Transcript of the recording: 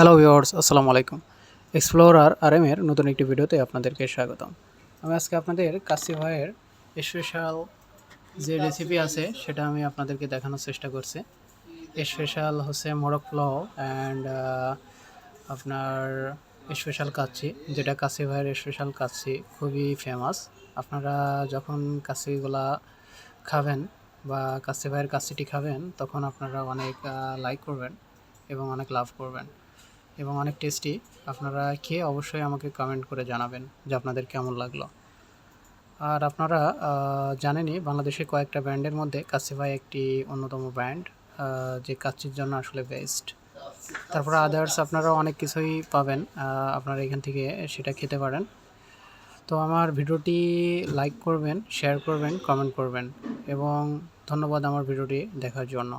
Hello viewers আসসালামু আলাইকুম। Explorer আর M এর নতুন একটি ভিডিওতে আপনাদেরকে স্বাগতম। আমি আজকে আপনাদের কাশি ভাইয়ের স্পেশাল যে রেসিপি আছে, সেটা আমি আপনাদেরকে দেখানোর চেষ্টা করছি। স্পেশাল হচ্ছে মোরগ পোলাও অ্যান্ড আপনার স্পেশাল কাচ্ছি যেটা কাশি ভাইয়ের স্পেশাল কাচ্ছি খুবই ফেমাস আপনারা যখন কাচ্চিগুলা খাবেন বা কাচ্চি ভাইয়ের কাচ্চিটি খাবেন, তখন আপনারা অনেক লাইক করবেন এবং অনেক লাভ করবেন। এবং অনেক টেস্টি আপনারা খেয়ে অবশ্যই আমাকে কমেন্ট করে জানাবেন যে আপনাদের কেমন লাগল। আর আপনারা জানেনই বাংলাদেশের কয়েকটা ব্র্যান্ডের মধ্যে কাসিফাই একটি অন্যতম ব্র্যান্ড যে কাচ্চির জন্য আসলে বেস্ট তারপরে আদার্স আপনারা অনেক কিছুই পাবেন আপনারা এখান থেকে সেটা খেতে পারেন। তো আমার ভিডিওটি লাইক করবেন শেয়ার করবেন কমেন্ট করবেন এবং ধন্যবাদ আমার ভিডিওটি দেখার জন্য।